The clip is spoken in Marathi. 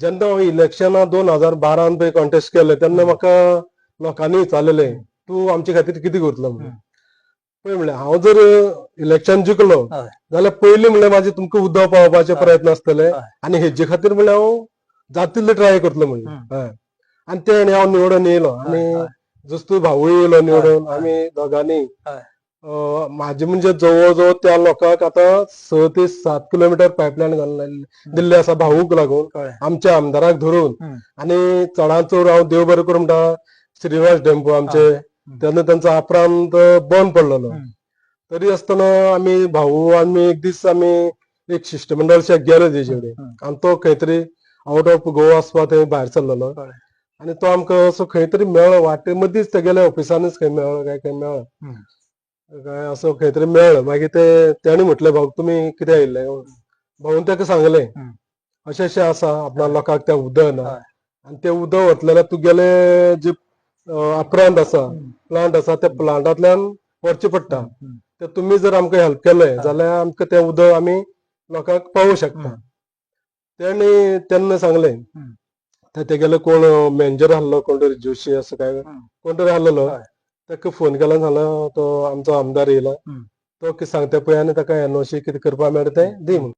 जेन्ना हांव इलेक्शना दोन हजार बारान पळय कॉन्टेस्ट केले तेन्ना म्हाका लोकांनी विचारलेले तूं आमचे खातीर कितें करतलो म्हणून. पळय म्हणलें हांव जर इलेक्शन जिखलो. जाल्यार पयलीं म्हणल्यार म्हाजे तुमकां उदक पावोवपाचे हय. प्रयत्न आसतले. आनी हेजे खातीर म्हणल्यार हांव जातले ट्राय करतलो म्हणलें. हय आनी तेणे हांव निवडून येयलो आनी. जस्तो भावूय येयलो निवडून. आमी दोगांनी म्हाजे म्हणजे जवळ जवळ त्या लोकांक आतां स ते सात किलोमिटर पायपलायन घालून दिल्ली आसा भावूक लागून आमच्या आमदाराक धरून. आणि चडांत चड हांव देव बरें करूं म्हणटा श्रीनिवास डेंपो आमचे तेन्ना तांचो अपरांत बंद पडलेलो. तरी आसतना आमी भाऊ आमी एक दीस आमी एक शिश्टमंडळ शेक गेलो तेजे कडेन. आनी तो खंय तरी आउट ऑफ गोवा वचपा थंय भायर सरलेलो. आनी तो आमकां असो खंय तरी मेळ्ळो वाटे मदींच तेगेल्या ऑफिसानूच खंय मेळ्ळो काय खंय मेळ्ळो. काय असो खंय तरी मेळ्ळो मागीर ते तेणी म्हटलें भाऊ तुमी कितें आयिल्ले भाऊन ताका सांगलें. अशें अशें आसा आपणा लोकांक तें उदक ना. आनी तें उदक वतलें तुगेले जे अपरांत आसा. प्लांट आसा त्या प्लांटांतल्यान व्हरचें पडटा हम्म. ते तुमी जर आमकां हेल्प केलें जाल्यार आमकां तें उदक आमी लोकांक पावोवं शकता. तेणी तेन्ना सांगलें ते तेगेलो कोण मॅनेजर आसलो कोण तरी जोशी असो काय. कोण तरी आसलेलो. ताका फोन केलो सांगलो तो आमचो आमदार येयला. तो कितें सांगता पळय आनी ताका एनओसी कितें करपा मेळटा तें दी म्हणून.